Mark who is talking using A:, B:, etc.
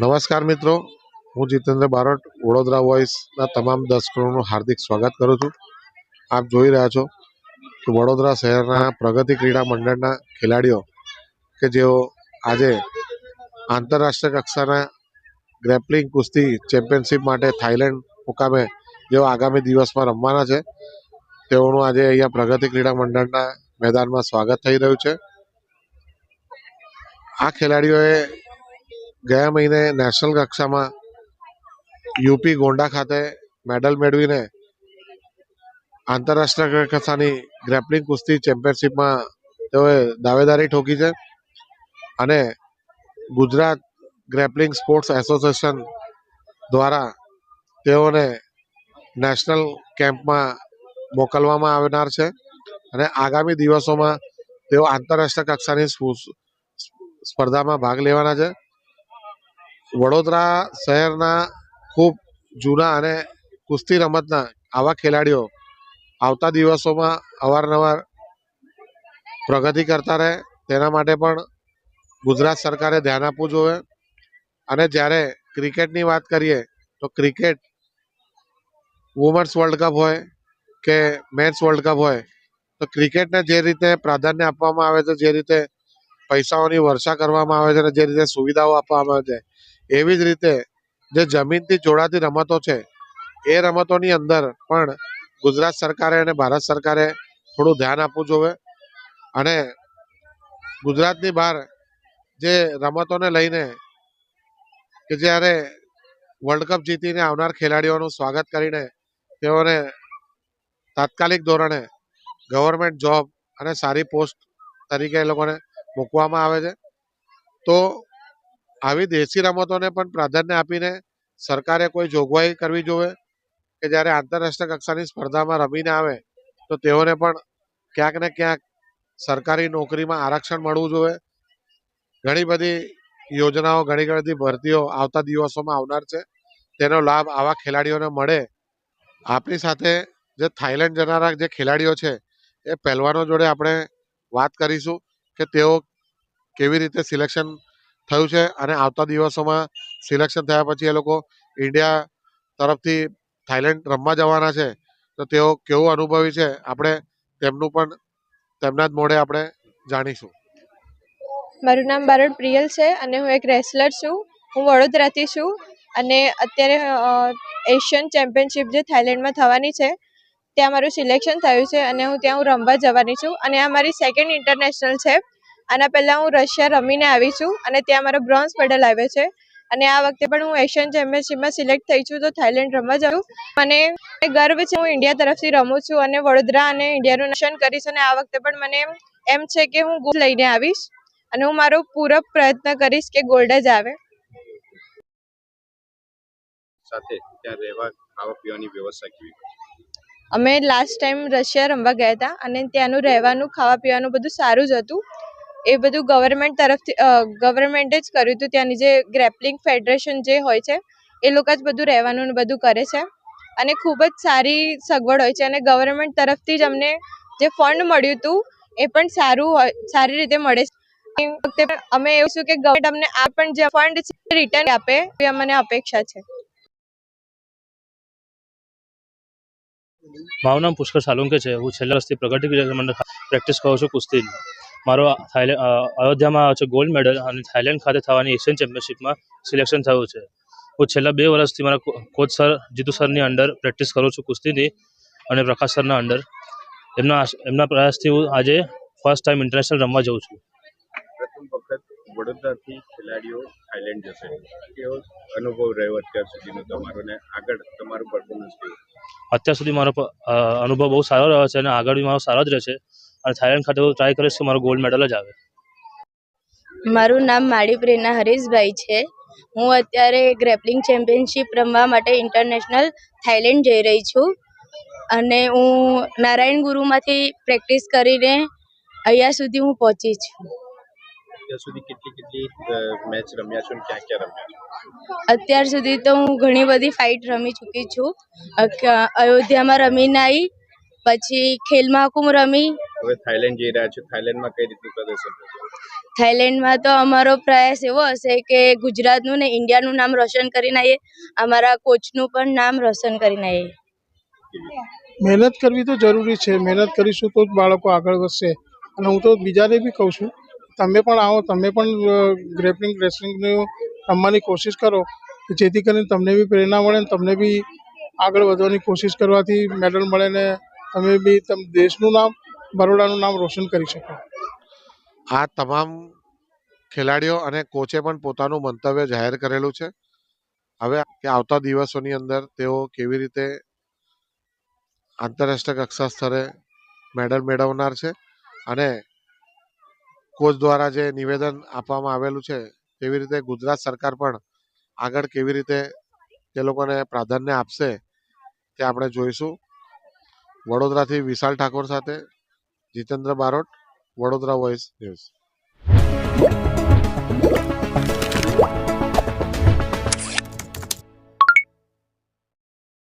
A: નમસ્કાર મિત્રો, હું જીતેન્દ્ર બારોટ, વડોદરા વોઇસના તમામ દર્શકોનું હાર્દિક સ્વાગત કરું છું. આપ જોઈ રહ્યા છો કે વડોદરા શહેરના પ્રગતિ ક્રીડા મંડળના ખેલાડીઓ કે જેઓ આજે આંતરરાષ્ટ્રીય કક્ષાના ગ્રેપલિંગ કુસ્તી ચેમ્પિયનશિપ માટે થાઈલેન્ડ મુકામે જેઓ આગામી દિવસમાં રમવાના છે, તેઓનું આજે અહીંયા પ્રગતિ ક્રીડા મંડળના મેદાનમાં સ્વાગત થઈ રહ્યું છે. આ ખેલાડીઓએ ગયા મહિને નેશનલ કક્ષામાં યુપી ગોંડા ખાતે મેડલ મેળવીને આંતરરાષ્ટ્રીય કક્ષાની ગ્રેપલિંગ કુસ્તી ચેમ્પિયનશિપમાં તેઓએ દાવેદારી ઠોકી છે અને ગુજરાત ગ્રેપલિંગ સ્પોર્ટ્સ એસોસિએશન દ્વારા તેઓને નેશનલ કેમ્પમાં મોકલવામાં આવનાર છે અને આગામી દિવસોમાં તેઓ આંતરરાષ્ટ્રીય કક્ષાની સ્પુ- સ્પર્ધામાં ભાગ લેવાના છે. વડોદરા શહેરના ખૂબ જૂના અને કુસ્તી રમતના આવા ખેલાડીઓ આવતા દિવસોમાં અવારનવાર પ્રગતિ કરતા રહે. તેના માટે પણ ગુજરાત સરકારે ધ્યાન આપવું જોઈએ. અને જ્યારે ક્રિકેટની વાત કરીએ, તો ક્રિકેટ વુમન્સ વર્લ્ડ કપ હોય કે મેન્સ વર્લ્ડ કપ હોય, તો ક્રિકેટને જે રીતે પ્રાધાન્ય આપવામાં આવે છે, જે રીતે પૈસાઓની વર્ષા કરવામાં આવે છે અને જે રીતે સુવિધાઓ આપવામાં આવે છે એવી જ રીતે જે જમીનથી જોડાતી રમતો છે, એ રમતોની અંદર પણ ગુજરાત સરકારે અને ભારત સરકારે થોડું ધ્યાન આપવું જોઈએ અને ગુજરાતની બહાર જે રમતોને લઈને કે જ્યારે વર્લ્ડ કપ જીતીને આવનાર ખેલાડીઓનું સ્વાગત કરીને તેઓને તાત્કાલિક ધોરણે ગવર્મેન્ટ જોબ અને સારી પોસ્ટ તરીકે એ લોકોને મૂકવામાં આવે છે, તો આવી દેશી રમતોને પણ પ્રાધાન્ય આપીને સરકારે કોઈ જોગવાઈ કરવી જોઈએ કે જ્યારે આંતરરાષ્ટ્રીય કક્ષાની સ્પર્ધામાં રમીને આવે, તો તેઓને પણ ક્યાંક ને ક્યાંક સરકારી નોકરીમાં આરક્ષણ મળવું જોઈએ ઘણી બધી યોજનાઓ, ઘણી બધી ભરતીઓ આવતા દિવસોમાં આવનાર છે. તેનો લાભ આવા ખેલાડીઓને મળે. આપણી સાથે જે થાઈલેન્ડ જનારા જે ખેલાડીઓ છે, એ પહેલવાનો જોડે આપણે વાત કરીશું કે તેઓ કેવી રીતે સિલેક્શન થયું છે અને આવતા દિવસોમાં સિલેક્શન થયા પછી એ લોકો ઇન્ડિયા તરફથી થાઈલેન્ડ રમવા જવાના છે. તો તેઓ કેવું અનુભવી છે આપણે તેમનું પણ, તેમના જ મોઢે આપણે જાણીશું.
B: મારું નામ બારોટ પ્રિયલ છે અને હું એક રેસલર છું. હું વડોદરાથી છું અને અત્યારે એશિયન ચેમ્પિયનશિપ જે થાઈલેન્ડમાં થવાની છે, ત્યાં મારું સિલેક્શન થયું છે અને હું ત્યાં હું રમવા જવાની છું. અને આ મારી સેકન્ડ ઇન્ટરનેશનલ છે. આના પહેલાં હું રશિયા રમીને આવી છું અને ત્યાં મારો બ્રોન્ઝ મેડલ આવ્યો છે. અને આ વખતે પણ હું એશિયન ચેમ્પિયનશિપમાં સિલેક્ટ થઈ છું તો થાઈલેન્ડ રમવા જાઉં. મને ગર્વ છે હું ઇન્ડિયા તરફથી રમું છું અને વડોદરા અને ઇન્ડિયાનું નશન કરીશ અને આ વખતે પણ મને એમ એમ છે કે હું ગોલ્ડ લઈને આવીશ અને હું મારો પૂરો પ્રયત્ન કરીશ કે ગોલ્ડ જ આવે.
C: સાથે ત્યાં રહેવા ખાવા પીવાની વ્યવસ્થા કેવી?
B: અમે લાસ્ટ ટાઈમ રશિયા રમવા ગયા હતા અને ત્યાંનું રહેવાનું ખાવા પીવાનું બધું સારું જ હતું. એ બધું ગવર્મેન્ટ તરફથી ગવર્મેન્ટે જ કર્યું હતું. ત્યાંની જે ગ્રેપલિંગ ફેડરેશન જે હોય છે, એ લોકો જ બધું રહેવાનું ને બધું કરે છે. અને ખૂબ જ સારી સગવડ હોય છે. અને ગવર્મેન્ટ તરફથી જ અમને જે ફંડ મળ્યું હતું, એ પણ સારું હોય, સારી રીતે મળે છે. વખતે અમે એવું છું કે ગવર્મેન્ટ અમને આ પણ જે ફંડ છે રિટર્ન આપે, એ અમને અપેક્ષા છે.
D: મારું નામ પુષ્કર સાલુંકે છે. હું છેલ્લા વર્ષથી પ્રગતિ પ્રેક્ટિસ કરું છું કુસ્તીની મારો અયોધ્યામાં છે ગોલ્ડ મેડલ અને થાઈલેન્ડ ખાતે થવાની એશિયન ચેમ્પિયનશિપમાં સિલેક્શન થયું છે. હું છેલ્લા બે વર્ષથી મારા કોચ સર જીતુ સરની અંડર પ્રેક્ટિસ કરું છું કુસ્તીની અને પ્રકાશ સરના અંડર એમના એમના પ્રયાસથી હું આજે ફર્સ્ટ ટાઈમ ઇન્ટરનેશનલ રમવા જાઉં છું.
C: પ્રથમ વખત વડોદરાથી ખેલાડીઓ થાઇલેન્ડ જશે. કેવો અનુભવ રહ્યો અત્યાર સુધીનો તમારો ને આગળ તમારું પરફોર્મન્સ કેવું?
D: અત્યાર સુધી મારો અનુભવ બહુ સારો રહ્યો છે અને આગળ બી મારો સારો જ રહેશે અને થાઈલેન્ડ ખાતે ટ્રાય કરીશ કે મારો ગોલ્ડ મેડલ જ આવે.
E: મારું નામ માળી પ્રેરણા હરીશભાઈ છે. હું અત્યારે ગ્રેપલિંગ ચેમ્પિયનશિપ રમવા માટે ઇન્ટરનેશનલ થાઈલેન્ડ જઈ રહી છું. અને હું નારાયણ ગુરુમાંથી પ્રેક્ટિસ કરીને અહીંયા સુધી હું પહોંચી છું.
C: અત્યાર સુધી કેટલી કેટલી મેચ રમ્યા છો ક્યાં ક્યાં રમ્યા
E: અત્યાર સુધી તો હું ઘણી બધી ફાઇટ રમી ચૂકી છું. અયોધ્યામાં રમીને આવી પછી ખેલ મહાકુંભ રમી
C: હવે થાઈલેન્ડ જઈ રહ્યા છો? થાઈલેન્ડમાં કઈ રીતનું પ્રદર્શન
E: થાઈલેન્ડમાં તો અમારો પ્રયાસ એવો હશે કે ગુજરાતનું ને ઇન્ડિયાનું નામ રોશન કરીને આવીએ. અમારા કોચનું પણ નામ રોશન કરીને આવીએ.
F: મહેનત કરવી તો જરૂરી છે. મહેનત કરીશું તો જ બાળકો આગળ વધશે. અને હું તો બીજાને બી કહું છું તમે પણ આવો તમે પણ ગ્રેપલિંગ રેસલિંગનું રમવાની કોશિશ કરો કે જેથી કરીને તમને બી પ્રેરણા મળે ને તમને બી આગળ વધવાની કોશિશ કરવાથી મેડલ મળે ને તમે બી તમે દેશનું નામ બરોડાનું નામ રોશન કરી શકો.
A: આ તમામ ખેલાડીઓ અને કોચે પણ પોતાનું મંતવ્ય જાહેર કરેલું છે. હવે કે આવતા દિવસોની અંદર તેઓ કેવી રીતે આંતરરાષ્ટ્રીય કક્ષા સ્તરે મેડલ મેળવનાર છે અને કોચ દ્વારા જે નિવેદન આપવામાં આવેલું છે તેવી રીતે ગુજરાત સરકાર પણ આગળ કેવી રીતે તે લોકોને પ્રાધાન્ય આપશે તે આપણે જોઈશું. વડોદરાથી વિશાલ ઠાકોર સાથે જીતેન્દ્ર બારોટ વડોદરા વોઇસ ન્યૂઝ.